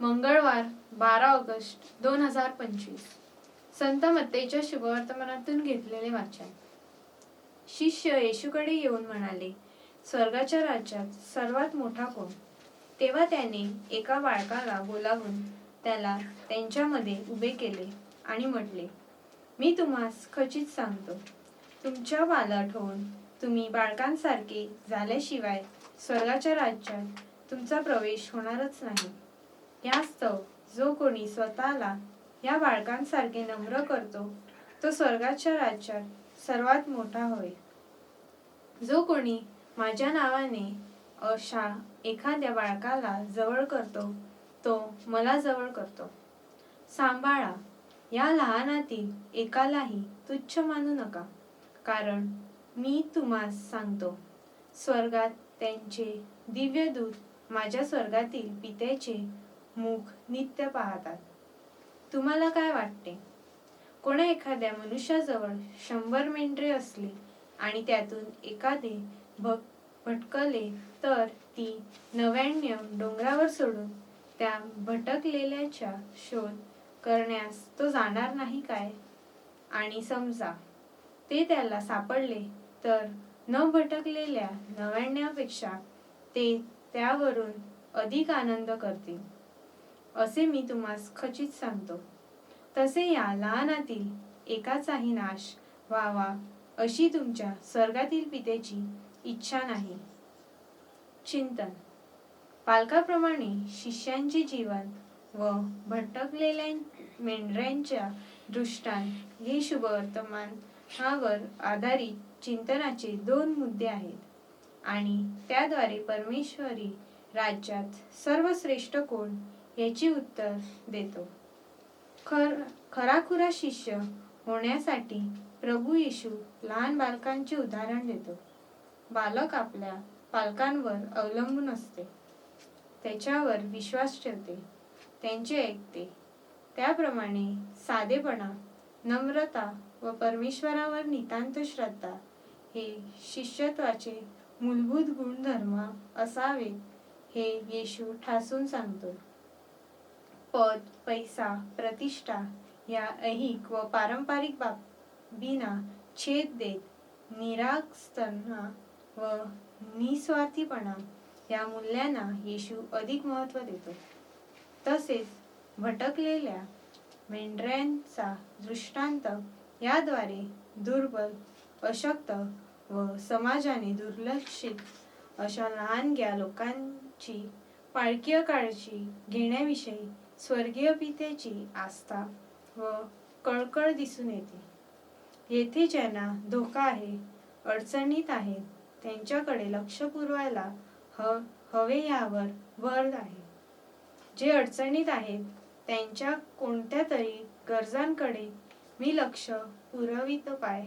मंगळवार बारा ऑगस्ट दोन हजार पंचवीस. संत मत्तेच्या शुभवर्तमानातून घेतलेले वाचन. शिष्य येशूकडे येऊन म्हणाले स्वर्गाच्या राज्यात सर्वात मोठा कोण? तेव्हा त्याने एका बाळकाला बोलावून त्याला त्यांच्यामध्ये उभे केले आणि म्हटले मी तुम्हास खचित सांगतो. तुमच्या बालट होऊन तुम्ही बाळकांसारखे झाल्याशिवाय स्वर्गाच्या राज्यात तुमचा प्रवेश होणारच नाही. यास्तव जो कोणी स्वतःला या बाळकांसारखे नम्र करतो तो स्वर्गाच्या राज्यात सर्वात मोठा होय. जो कोणी माझ्या नावाने अशा एखाद्या बाळकाला जवळ करतो तो मला जवळ करतो. सांभाळा या लहानातील एकालाही तुच्छ मानू नका कारण मी तुम्हास सांगतो स्वर्गात त्यांचे दिव्य दूत माझ्या स्वर्गातील पित्याचे मुख नित्य पाहतात. तुम्हाला काय वाटते? कोणा एखाद्या मनुष्याजवळ शंभर मेंढरे असली आणि त्यातून एखादे भक भटकले तर ती नव्याण्णव डोंगरावर सोडून त्या भटकलेल्याचा शोध करण्यास तो जाणार नाही काय? आणि समजा ते त्याला सापडले तर न भटकलेल्या नव्याण्णवपेक्षा ते त्यावरून अधिक आनंद करतील. असे मी तुम्हास खचित सांगतो. तसे या लहानातील एकाचाही नाश व्हावा अशी तुमच्या स्वर्गातील पितेची इच्छा नाही. चिंतन. पालकाप्रमाणे शिष्यांचे जीवन व भटकलेल्या मेंढऱ्यांच्या दृष्टांत हे शुभवर्तमानावर आधारित चिंतनाचे दोन मुद्दे आहेत आणि त्याद्वारे परमेश्वरी राज्यात सर्वश्रेष्ठ कोण याची उत्तर देतो. खर खराखुरा शिष्य होण्यासाठी प्रभू येशू लहान बालकांचे उदाहरण देतो. बालक आपल्या पालकांवर अवलंबून असते. त्याच्यावर विश्वास ठेवते. त्यांचे ऐकते. त्याप्रमाणे साधेपणा नम्रता व परमेश्वरावर नितांत श्रद्धा हे शिष्यत्वाचे मूलभूत गुणधर्म असावेत हे येशू ठासून सांगतो. पद पैसा प्रतिष्ठा या ऐहिक व पारंपरिक बाबींना छेद देत निरागसपणा व निस्वार्थीपणा या मूल्यांना येशू अधिक महत्त्व देतो. तसेच भटकलेल्या मेंढऱ्यांचा दृष्टांत याद्वारे दुर्बल अशक्त व समाजाने दुर्लक्षित अशा लहानग्या लोकांची पाळकीय काळजी घेण्याविषयी स्वर्गीय पित्याची आस्था व कळकळ दिसून येते. येथे ज्यांना धोका आहे अडचणीत आहेत त्यांच्याकडे लक्ष पुरवायला ह हवे यावर भर आहे. जे अडचणीत आहेत त्यांच्या कोणत्या तरी गरजांकडे मी लक्ष पुरवित पाय.